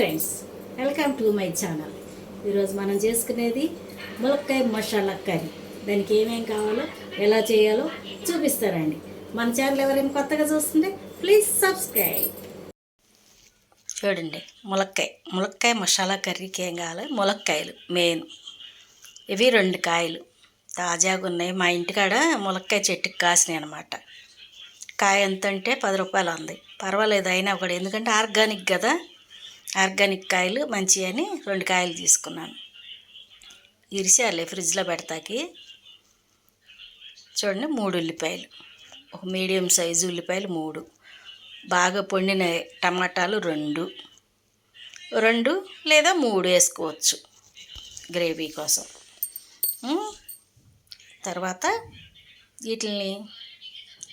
Friends welcome to my channel ఈరోజు మనం చేసుకునేది ములక్కాయ మసాలా కర్రీ. దానికి ఏమేం కావాలో ఎలా చేయాలో చూపిస్తారండి. మన ఛానల్ ఎవరైనా కొత్తగా చూస్తుంటే ప్లీజ్ సబ్స్క్రైబ్ చూడండి ములక్కాయ ములక్కాయ మసాలా కర్రీకి ఏం కావాలి? ములక్కాయలు మెయిన్ ఇవి రెండు కాయలు. తాజాగా ఉన్నాయి. మా ఇంటికాడ ములక్కాయ చెట్టుకి కాసినాయి అనమాట కాయ ఎంత అంటే పది రూపాయలు ఉంది. పర్వాలేదు అయినా ఒకటి. ఎందుకంటే ఆర్గానిక్ కదా. ఆర్గానిక్ కాయలు మంచి అని రెండు కాయలు తీసుకున్నాను. ఇరిసేయాలి ఫ్రిడ్జ్లో పెడతాకి. చూడండి మూడు ఉల్లిపాయలు. ఒక మీడియం సైజు ఉల్లిపాయలు మూడు. బాగా పొండిన టమాటాలు రెండు. రెండు లేదా మూడు వేసుకోవచ్చు గ్రేవీ కోసం. తర్వాత వీటిని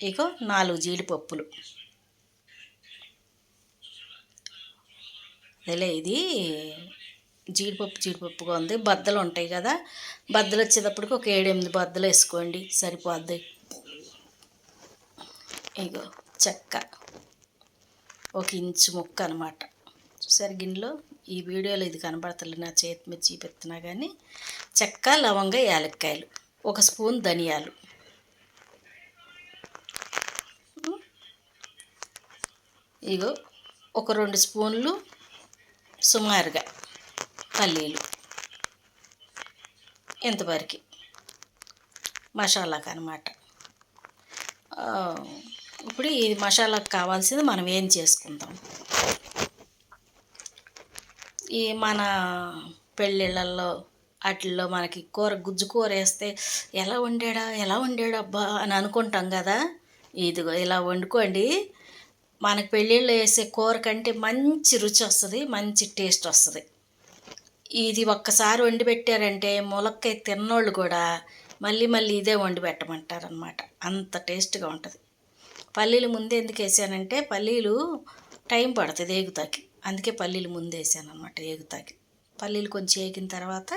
ఇక నాలుగు జీడిపప్పులు. అదేలే ఇది జీడిపప్పు జీడిపప్పుగా ఉంది. బద్దలు ఉంటాయి కదా బద్దలు వచ్చేటప్పటికి ఒక ఏడెనిమిది బద్దలు వేసుకోండి. సరిపోద్ది. ఇగో చెక్క ఒక ఇంచు ముక్క అనమాట చూసారు గిన్నెలో? ఈ వీడియోలో ఇది కనబడతలే నా చేతి మీద చూపెత్తున్నా కానీ చెక్క లవంగ యాలక్కాయలు ఒక స్పూన్ ధనియాలు. ఇగో ఒక రెండు స్పూన్లు సుమారుగా పల్లీలు ఇంతవరకు మసాలాకు అనమాట ఇప్పుడు ఈ మసాలాకు కావాల్సింది మనం ఏం చేసుకుందాం? ఈ మన పెళ్ళిళ్ళల్లో వాటిల్లో మనకి కూర గుజ్జు కూర వేస్తే ఎలా వండాడా? ఎలా వండాడు అబ్బా అని అనుకుంటాం కదా? ఇదిగో ఇలా వండుకోండి. మనకి పెళ్ళిళ్ళు వేసే కూర కంటే మంచి రుచి వస్తుంది మంచి టేస్ట్ వస్తుంది. ఇది ఒక్కసారి వండి పెట్టారంటే ములక్కాయ తిన్నోళ్ళు కూడా మళ్ళీ మళ్ళీ ఇదే వండి పెట్టమంటారనమాట అంత టేస్ట్గా ఉంటుంది. పల్లీలు ముందే ఎందుకు వేసానంటే పల్లీలు టైం పడుతుంది ఏగుతాకి. అందుకే పల్లీలు ముందు వేసాను అనమాట ఏగుతాకి. పల్లీలు కొంచెం ఏగిన తర్వాత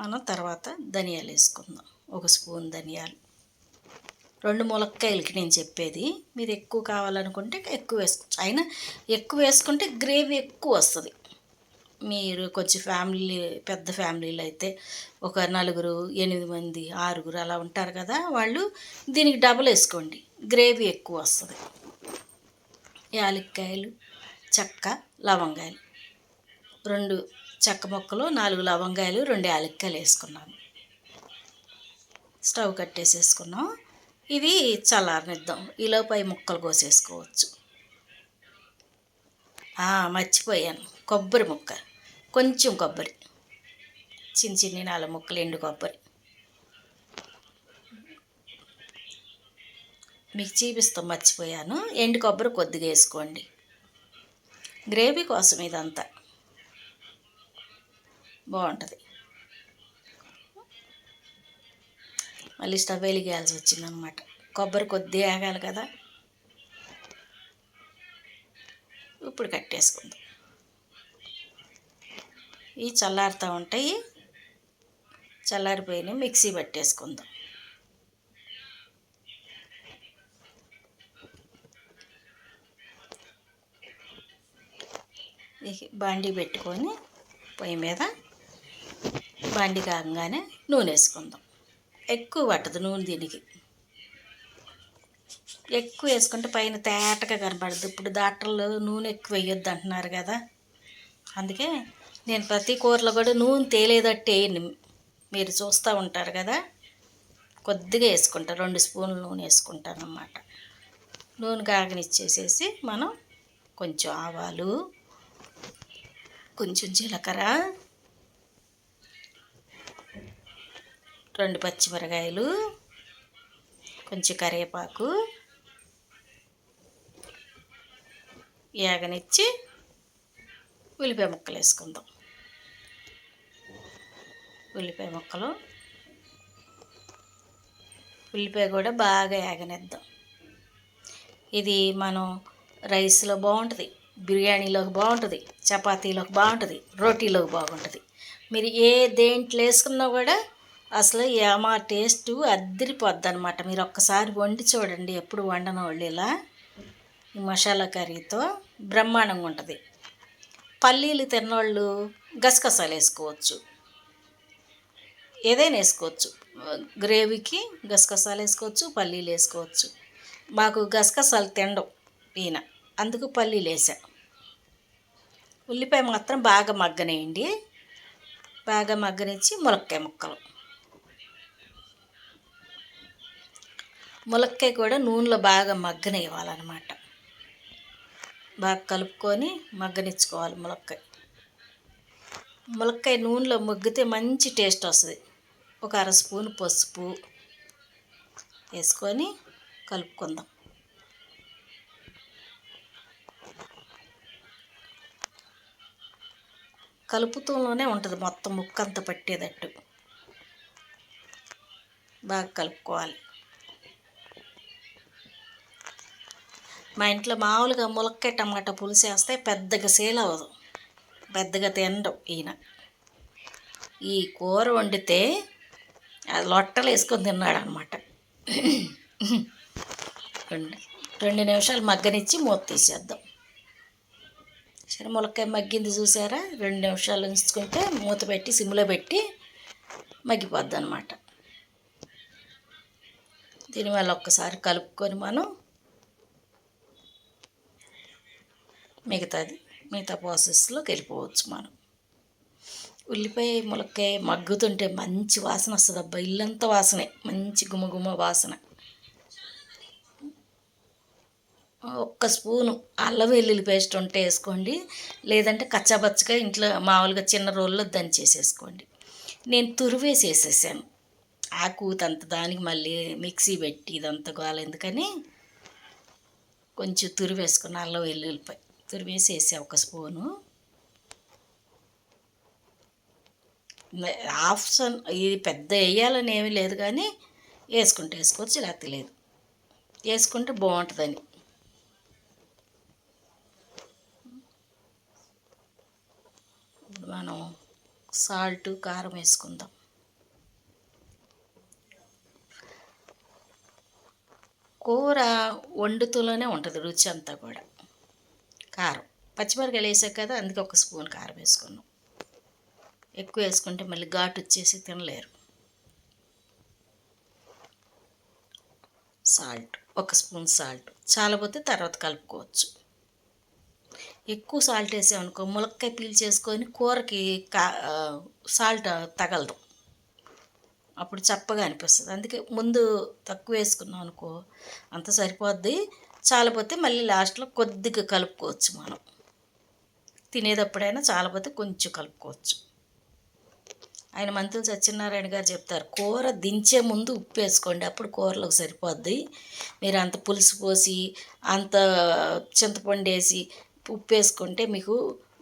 మనం తర్వాత ధనియాలు వేసుకుందాం. ఒక స్పూన్ ధనియాలు. రెండు ములక్కాయలకి నేను చెప్పేది. మీరు ఎక్కువ కావాలనుకుంటే ఎక్కువ వేసుకోవచ్చు. అయినా ఎక్కువ వేసుకుంటే గ్రేవీ ఎక్కువ వస్తుంది. మీరు కొంచెం ఫ్యామిలీ పెద్ద ఫ్యామిలీలో అయితే ఒక నలుగురు ఎనిమిది మంది ఆరుగురు అలా ఉంటారు కదా వాళ్ళు దీనికి డబల్ వేసుకోండి. గ్రేవీ ఎక్కువ వస్తుంది. యాలక్కాయలు చెక్క లవంగాయలు. రెండు చెక్క ముక్కలు నాలుగు లవంగాయలు రెండు యాలక్కాయలు వేసుకున్నాను. స్టవ్ కట్టేసేసుకున్నాం. ఇది చల్లారనిద్దాం. ఈలోపు అవి ముక్కలు కోసేసుకోవచ్చు. మర్చిపోయాను. కొబ్బరి ముక్క. కొంచెం కొబ్బరి. చిన్న చిన్న నాలుగు ముక్కలు ఎండు కొబ్బరి. మీకు చూపిస్తాం మర్చిపోయాను. ఎండు కొబ్బరి కొద్దిగా వేసుకోండి. గ్రేవీ కోసం ఇదంతా. బాగుంటుంది. మళ్ళీ స్టవ్ వెలిగేయాల్సి వచ్చిందనమాట కొబ్బరి కొద్దిగా ఆగాలి కదా. ఇప్పుడు కట్టేసుకుందాం ఇవి చల్లారుతూ ఉంటాయి. చల్లారిపోయిన మిక్సీ పట్టేసుకుందాం. ఇక బాండీ పెట్టుకొని పొయ్యి మీద బాండి కాగానే నూనె వేసుకుందాం. ఎక్కువ పట్టదు నూనె దీనికి. ఎక్కువ వేసుకుంటే పైన తేటగా కనపడదు ఇప్పుడు డాక్టర్లు నూనె ఎక్కువ వేయొద్దు అంటున్నారు కదా. అందుకే నేను ప్రతి కూరలో కూడా నూనె తేలేదట్టు మీరు చూస్తూ ఉంటారు కదా. కొద్దిగా వేసుకుంటా రెండు స్పూన్లు నూనె వేసుకుంటాను అన్నమాట. నూనె కాగనిచ్చేసేసి మనం కొంచెం ఆవాలు కొంచెం జీలకర్ర రెండు పచ్చిమిరకాయలు కొంచెం కరివేపాకు ఏగనిచ్చి ఉల్లిపాయ ముక్కలు వేసుకుందాం. ఉల్లిపాయ ముక్కలు ఉల్లిపాయ కూడా బాగా ఏగనిద్దాం ఇది మనం రైస్లో బాగుంటుంది బిర్యానీలోకి బాగుంటుంది చపాతీలోకి బాగుంటుంది రోటీలోకి బాగుంటుంది. మీరు ఏ దేంట్లో వేసుకున్నా కూడా అసలు ఏమా టేస్ట్ అద్దరిపోద్ది అనమాట మీరు ఒక్కసారి వండి చూడండి ఎప్పుడు వండని వాళ్ళు ఇలా. ఈ మసాలా కర్రీతో బ్రహ్మాండంగా ఉంటుంది. పల్లీలు తిన్నవాళ్ళు గసగసాలు వేసుకోవచ్చు. ఏదైనా వేసుకోవచ్చు. గ్రేవీకి గసగసాలు వేసుకోవచ్చు పల్లీలు వేసుకోవచ్చు. మాకు గసగసాలు తినడం ఈయన. అందుకు పల్లీలు వేసా. ఉల్లిపాయ మాత్రం బాగా మగ్గనేయండి. బాగా మగ్గనిచ్చి ములక్కాయ ముక్కలు. ములక్కాయ కూడా నూనెలో బాగా మగ్గనివ్వాలన్నమాట. బాగా కలుపుకొని మగ్గనిచ్చుకోవాలి ములక్కాయ. ములక్కాయ నూనెలో మగ్గితే మంచి టేస్ట్ వస్తుంది. ఒక అర స్పూన్ పసుపు వేసుకొని కలుపుకుందాం. కలుపుతూనే ఉంటుంది మొత్తం ముక్కంతా పట్టేటట్టు. బాగా కలుపుకోవాలి. మా ఇంట్లో మామూలుగా ములక్కాయ టమాటా పులుసు వేస్తే పెద్దగా సేల్ అవ్వదు. పెద్దగా తినడం ఈయన. ఈ కూర వండితే అది లొట్టలు వేసుకొని తిన్నాడు అనమాట రెండు రెండు నిమిషాలు మగ్గనిచ్చి మూత తీసేద్దాం. సరే ములక్కాయ మగ్గింది చూసారా? రెండు నిమిషాలు ఉంచుకుంటే మూత పెట్టి సిమ్లో పెట్టి మగ్గిపోద్ది అనమాట దీనివల్ల ఒక్కసారి కలుపుకొని మనం మిగతాది మిగతా ప్రాసెస్లోకి వెళ్ళిపోవచ్చు మనం. ఉల్లిపాయ ములక్కాయ మగ్గుతుంటే మంచి వాసన వస్తుంది అబ్బా ఇల్లంతా వాసనే మంచి గుమగుమ వాసన. ఒక్క స్పూను అల్లం వెల్లుల్లి పేస్ట్ ఉంటే వేసుకోండి లేదంటే కచ్చాబచ్చగా ఇంట్లో మామూలుగా చిన్న రోల్లో దంచేసేసుకోండి. నేను తురివేసి వేసేసాను ఆకు తంత దానికి మళ్ళీ మిక్సీ పెట్టి ఇదంతా గోల ఎందుకని కొంచెం తురివేసుకుని అల్లం వెల్లుల్లిపాయ. తురివేసి వేసా ఒక స్పూను. ఆప్షన్ ఇది పెద్ద వేయాలని ఏమీ లేదు కానీ వేసుకుంటే వేసుకోవచ్చు లేకపోతే లేదు. వేసుకుంటే బాగుంటుందని. మనం సాల్ట్ కారం వేసుకుందాం. కూర వండుతూనే ఉంటుంది రుచి అంతా కూడా. పచ్చిమిరకాయలు వేసాక కదా అందుకే ఒక స్పూన్ కారం వేసుకున్నాం. ఎక్కువ వేసుకుంటే మళ్ళీ ఘాటు వచ్చేసి తినలేరు. సాల్ట్ ఒక స్పూన్ సాల్ట్. చాలపోతే తర్వాత కలుపుకోవచ్చు. ఎక్కువ సాల్ట్ వేసామనుకో ములక్కాయ పీల్ చేసుకొని కూరకి కా సాల్ట్ తగలదు. అప్పుడు చప్పగా అనిపిస్తుంది. అందుకే ముందు తక్కువ వేసుకున్నాం అనుకో అంత సరిపోద్ది. చాలపోతే మళ్ళీ లాస్ట్లో కొద్దిగా కలుపుకోవచ్చు మనం. తినేటప్పుడైనా చాలపోతే కొంచెం కలుపుకోవచ్చు. ఆయన మంత్రులు సత్యనారాయణ గారు చెప్తారు కూర దించే ముందు ఉప్పు వేసుకోండి అప్పుడు కూరలోకి సరిపోద్ది. మీరు అంత పులుసు పోసి అంత చింతపండు వేసి ఉప్పు వేసుకుంటే మీకు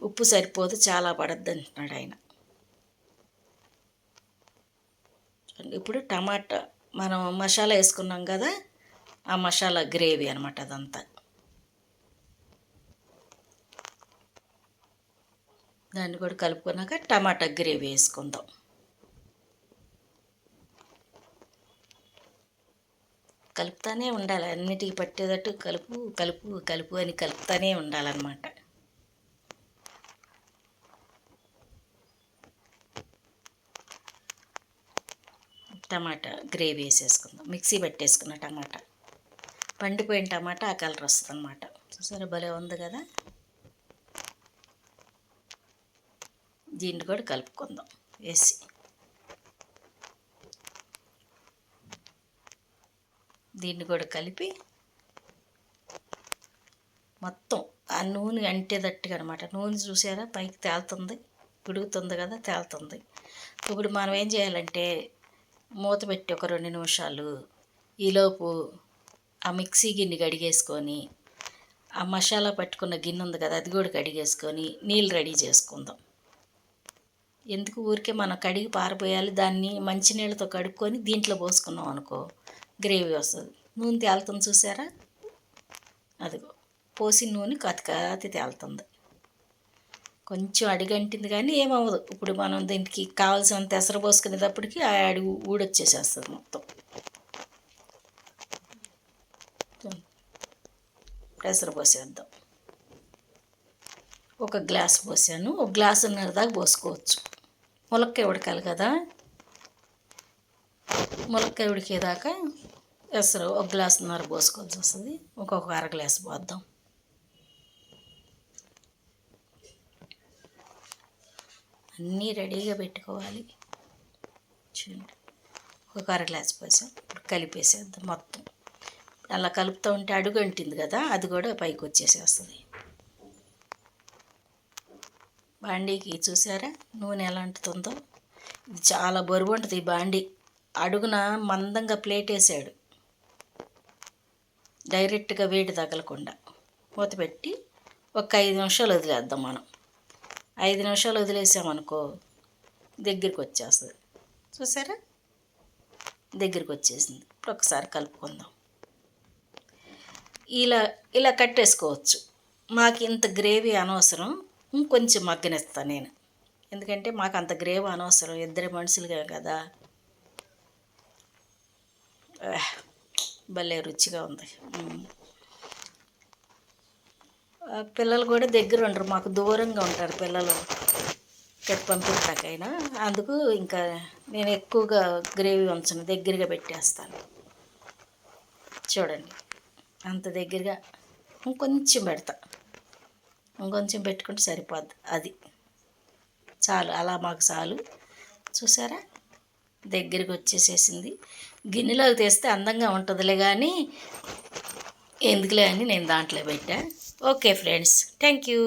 ఉప్పు సరిపోదు చాలా పడద్దు అంటున్నాడు ఆయన. ఇప్పుడు టమాటా మనం మసాలా వేసుకున్నాం కదా ఆ మసాలా గ్రేవీ అనమాట అదంతా. దాన్ని కూడా కలుపుకున్నాక టమాటా గ్రేవీ వేసుకుందాం. కలుపుతానే ఉండాలి అన్నిటికి పట్టేటట్టు కలుపు కలుపు కలుపు అని కలుపుతానే ఉండాలన్నమాట. టమాటా గ్రేవీ వేసేసుకుందాం. మిక్సీ పెట్టేసుకున్న టమాటా. పండిపోయిన టమాటా ఆ కలర్ వస్తుంది అనమాట చూసారా భలే ఉంది కదా? దీన్ని కూడా కలుపుకుందాం. వేసి. దీన్ని కూడా కలిపి మొత్తం ఆ నూనె అంటేదట్టుగా అనమాట నూనె చూసారా? పైకి తేలుతుంది. పిడుగుతుంది కదా తేలుతుంది. ఇప్పుడు మనం ఏం చేయాలంటే మూత పెట్టి ఒక రెండు నిమిషాలు ఈలోపు ఆ మిక్సీ గిన్నె కడిగేసుకొని ఆ మసాలా పట్టుకున్న గిన్నె ఉంది కదా అది కూడా కడిగేసుకొని నీళ్ళు రెడీ చేసుకుందాం. ఎందుకు ఊరికే మనం కడిగి పారిపోయాలి దాన్ని మంచినీళ్ళతో కడుక్కొని దీంట్లో పోసుకున్నాం అనుకో గ్రేవీ వస్తుంది. నూనె తేలుతుంది చూసారా? అదిగో పోసిన నూనె కతి తేలుతుంది. కొంచెం అడిగంటింది కానీ ఏమవ్వదు. ఇప్పుడు మనం దీనికి కావాల్సినంత ఎసరు పోసుకునేటప్పటికి ఆ అడుగు ఊడొచ్చేసేస్తుంది మొత్తం. ఎసరు పోసేద్దాం. ఒక గ్లాస్ పోసాను. ఒక గ్లాసున్నర దాకా పోసుకోవచ్చు. ములక్కాయ ఉడకాలి కదా. ములక్కాయ ఉడికేదాకా ఎసరు ఒక గ్లాసున్నర పోసుకోవాల్సి వస్తుంది. ఒక్కొక్క అర గ్లాస్ పోద్దాం. అన్నీ రెడీగా పెట్టుకోవాలి. చూడండి. ఒక అర గ్లాస్ పోసాం. ఇప్పుడు కలిపేసేద్దాం మొత్తం. అలా కలుపుతూ ఉంటే అడుగు అంటింది కదా అది కూడా పైకి వచ్చేసేస్తుంది. బాండీకి చూసారా? నూనె ఎలా అంటుతుందో ఇది చాలా బరువు ఉంటుంది ఈ బాండీ. అడుగున మందంగా ప్లేట్ వేసాడు. డైరెక్ట్గా వేడి తగలకుండా. మూత పెట్టి ఒక ఐదు నిమిషాలు వదిలేద్దాం మనం. ఐదు నిమిషాలు వదిలేసామనుకో దగ్గరికి వచ్చేస్తుంది చూసారా? దగ్గరికి వచ్చేసింది ఇప్పుడు ఒకసారి కలుపుకుందాం. ఇలా ఇలా కట్టేసుకోవచ్చు. మాకు ఇంత గ్రేవీ అనవసరం. ఇంకొంచెం మగ్గనిస్తాను నేను. ఎందుకంటే మాకు అంత గ్రేవీ అనవసరం. ఇద్దరు మనుషులుగా కదా. భలే రుచిగా ఉంది. పిల్లలు కూడా దగ్గర ఉండరు. మాకు దూరంగా ఉంటారు పిల్లలు. ఇక్కడ పంపిస్తాకైనా. అందుకు ఇంకా నేను ఎక్కువగా గ్రేవీ ఉంచను దగ్గరగా పెట్టేస్తాను. చూడండి. అంత దగ్గరగా ఇంకొంచెం పెడతా. ఇంకొంచెం పెట్టుకుంటే సరిపోద్ది. అది. చాలు. అలా మాకు చాలు. చూసారా? దగ్గరికి వచ్చేసేసింది. గిన్నెలోకి తెస్తే అందంగా ఉంటుందిలే కానీ ఎందుకులే అని నేను దాంట్లో పెట్టా. Okay friends. Thank you.